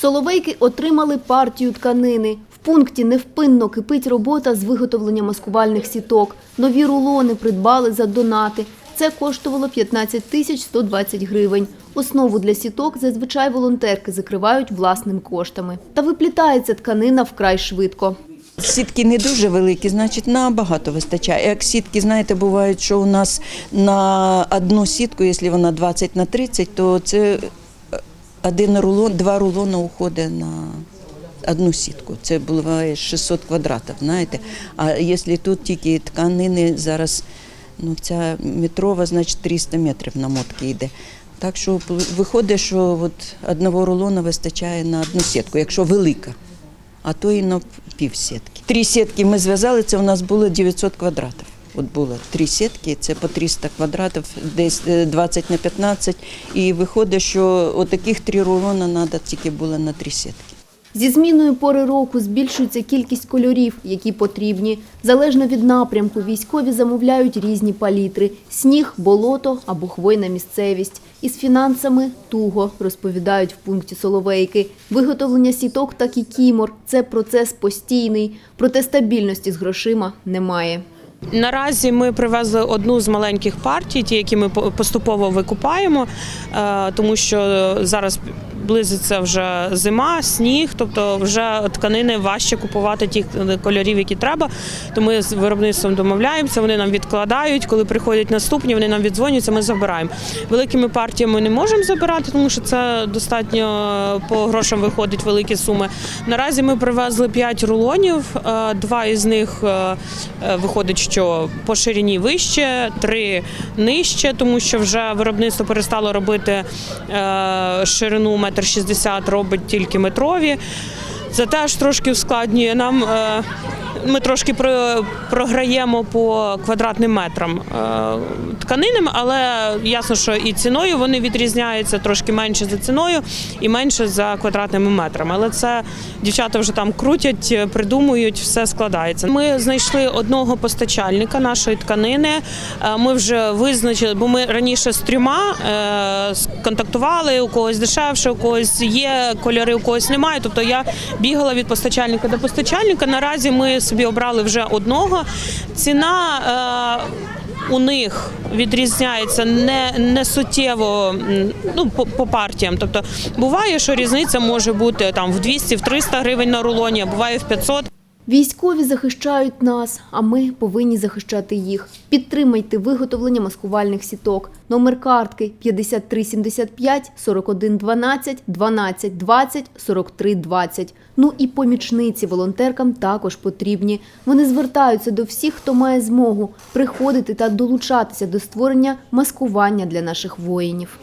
Соловейки отримали партію тканини. В пункті невпинно кипить робота з виготовлення маскувальних сіток. Нові рулони придбали за донати. Це коштувало 15 тисяч 120 гривень. Основу для сіток зазвичай волонтерки закривають власними коштами. Та виплітається тканина вкрай швидко. Сітки не дуже великі, значить набагато вистачає. Як сітки, знаєте, бувають, що у нас на одну сітку, якщо вона 20 на 30, то це один рулон, два рулони уходить на одну сітку. Це буває 600 квадратів, знаєте. А якщо тут тільки тканини зараз, ну ця метрова, значить 300 метрів на мотки йде. Так що виходить, що от одного рулона вистачає на одну сітку, якщо велика а то і на пів сітки. Три сітки ми зв'язали, це у нас було 900 квадратів. От було три сітки, це по 300 квадратів, десь е, 20 на 15. І виходить, що отаких три рулона треба тільки було на три сітки. Зі зміною пори року збільшується кількість кольорів, які потрібні. Залежно від напрямку, військові замовляють різні палітри – сніг, болото або хвойна місцевість. Із фінансами туго, розповідають в пункті Соловейки. Виготовлення сіток та кікімор – це процес постійний, проте стабільності з грошима немає. Наразі ми привезли одну з маленьких партій, ті, які ми поступово викупаємо, е, тому що зараз близиться вже зима, сніг, тобто вже тканини важче купувати тих кольорів, які треба. То ми з виробництвом домовляємося, вони нам відкладають. Коли приходять наступні, вони нам віддзвонюються, ми забираємо. Великими партіями не можемо забирати, тому що це достатньо по грошам виходить великі суми. Наразі ми привезли 5 рулонів, е, два із них е, е, виходить, що по ширині вище, три нижче, тому що вже виробництво перестало робити е, ширину 1,60 шістдесят робить тільки метрові. Це теж трошки ускладнює нам. Е, Ми трошки про- програємо по квадратним метрам е, тканинам, але ясно, що і ціною вони відрізняються трошки менше за ціною і менше за квадратними метрами. Але це дівчата вже там крутять, придумують, все складається. Ми знайшли одного постачальника нашої тканини. Е, Ми вже визначили, бо ми раніше з трьома е, контактували, у когось дешевше, у когось є кольори, у когось немає. Тобто я бігала від постачальника до постачальника. Наразі ми собі обрали вже одного. Ціна. е, у них відрізняється не, не суттєво ну, по, по партіям. Тобто буває, що різниця може бути там в 200 в 300 гривень на рулоні, а буває в 500. Військові захищають нас, а ми повинні захищати їх. Підтримайте виготовлення маскувальних сіток. Номер картки 5375 41 12 12 20 43 20. Ну і помічниці волонтеркам також потрібні. Вони звертаються до всіх, хто має змогу приходити та долучатися до створення маскування для наших воїнів.